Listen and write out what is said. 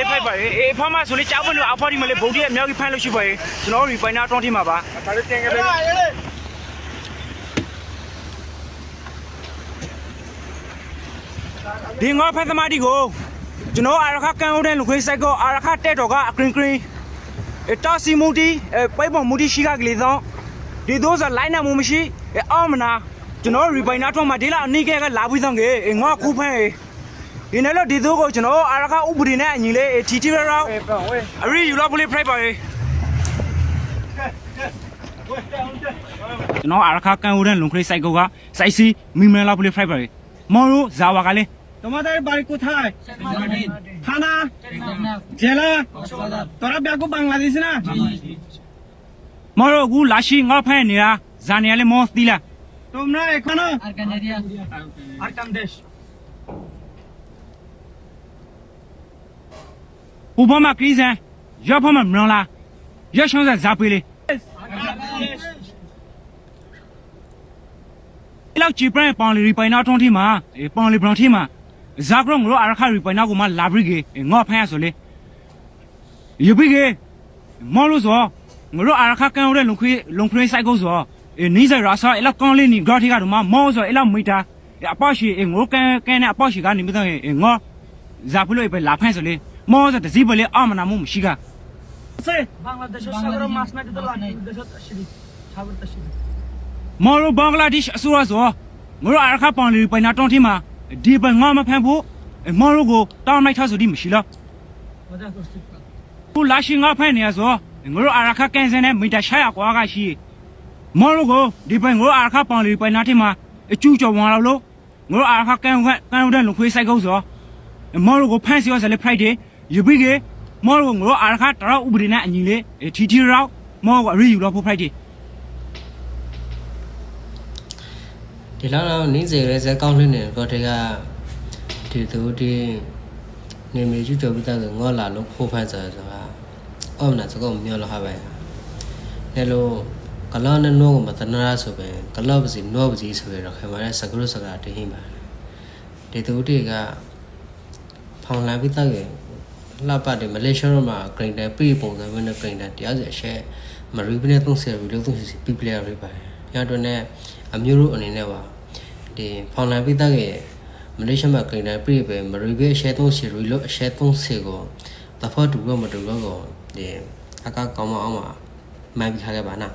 လေးဖိုက်ပါလေအေးဖမ်းမဆိုလေကြောက်မလို့အဖေါ်ဒီမလေးဗုဒ္ဓရဲ့အမြောက်ကြီးဖမ်းလို့ရှိပါလေကျွန်တော်တို့ရီပိုင်နာတောင်းထိမှာပါဒါလေးတင်ခဲ့တယ်ဒီငေါဖက်သမားဒီကိုကျွန်တော်အာရခကန်ဦးတဲ့လူခွေးစိုက်ကောအာရခတက်တော်ကအကရင်ကရင်အတာစီမူတီအပိုက်ပေါ်မူတီရှိကကလေးသောဒီတို့စလိုင်းနာမှုမရှိအအောမနာကျွန်တော်ရီပိုင်နာထောင်းမှာဒီလာအနိကဲကလာပြီးသောကေငေါခုဖန်း ဒီနေ့လို့ဒီတို့ကိုကျွန်တော်အာရခဥပဒေနဲ့အညီလေးထီထီရောရော အေးပေါ့ဝေး အရီယူလာပလေးဖရိုက်ပါလေကျွန်တော်အာရခကန်ဦးတဲ့လုံခရိစိုက်ကောကစိုက်စီမီမဲလာပလေးဖရိုက်ပါလေမော်ရိုဇာဝါကလေး তোমাদের বাড়ি কোথায় থানা জেলা তোরা ব্যাগো বাংলাদেশ না မော်ရိုကူလာရှိငေါဖဲနေတာဇာနေရလေမောသီ ဟိုဘက်မှာကရီးဆန်ရပ်ဘက်မှာမလွန်လာရပ်ရှောင်းဆန်ဇာပေးလေးလောက်ကြည်ပရိုင်ပေါင်လီရီပိုင်နာထုံးထီမှာပေါင်လီဘရောင်ထီမှာဇာကရုံငရောအရခရီပိုင်နာကိုမလာဘရီကေငေါဖန်ရဆိုလေယပိကေမော်လို့ဆိုငရောအရခကန်ရလုံခွေလုံခွေဆိုင်ကုတ်ဆိုနီးစရာဆာအလောက်ကောင်းလေးနီဂေါထီကတော့မမောဆိုအလောက်မိတာအပေါ့ရှိငိုကန်ကန်နဲ့အပေါ့ရှိကနေမသိငေါဇာဖလို့ပဲလာဖန်ဆိုလေ မောဇာတစီပလေအမနာမှုမရှိကဆဲဘင်္ဂလားဒေ့ရှ်ဆာဂရမတ်နတ်ဒလာနီဒေ့ရှ်တရှိဒီဆာဂရတရှိဒီမော်ရဘင်္ဂလားဒေ့ရှ်အစိုးရဆိုငါတို့အရခပန်လီပိုင်နာတောင်းထင်းမှာဒီပငါမဖန်ဖို့မော်ရကိုတောင်းလိုက်ထားဆိုဒီမရှိလားဘာသာကိုစစ်ပါကိုလာရှိငါဖန်နေရဆိုငါတို့အရခကန်စင်နဲ့မီတာရှာရကွာကရှိမော်ရကိုဒီပငါတို့အရခပန်လီပိုင်နာထင်းမှာအကျူးကျော်ဝင်လာလို့ငါတို့အရခကန်ကန်ကန်တဲ့လူခွေးဆိုင်ကုန်းဆိုမော်ရကိုဖန်စီရဆက်လေ Friday ယူပြီးကမော်ရိုငါတို့အာရခတရဥပဒေနဲ့အညီလေးထီထီရောက်မော်ကိုအရီယူတော့ဖို့ဖရိုက်ဒေးဒီလောက်တော့နင်းစေရဲဇက်ကောင်းလှနေတော့တကဒီသူဒီနေမီကျူကျော်ပြီးတော့ငေါ်လာလို့ဖိုးဖန်စားဆိုတာအော်မနာစကောမျောလဟာပဲလဲလို့ကလောနဲ့နောကိုမတနာဆိုပဲကလောပစီနောပစီဆိုရတော့ခင်ဗျားစကရုစကာတင်းဟိပါဒီသူဒီကဖောင်လာပြီးတော့ လှပတယ်မလေးရှားမှာဂရိန်တယ်ပြေပုံစံမျိုးနဲ့ဂရိန်တယ်တရားစီအရှက်မရီဘနဲ့သုံးဆယ်ရီလို့သုံးစီပီပလျာရိပါရတော့နဲ့အမျိုးတို့အနေနဲ့ပါဒီဖောင်လာပြီးတော့မလေးရှားမှာဂရိန်တယ်ပြေပဲမရီဘအရှက်သုံးဆယ်ရီလို့အရှက်သုံးဆယ်ကိုတဖော့တူတော့မတူတော့ကိုဒီအကကောင်းမအောင်မှာမှန်ပြီးခါခဲ့ပါနာ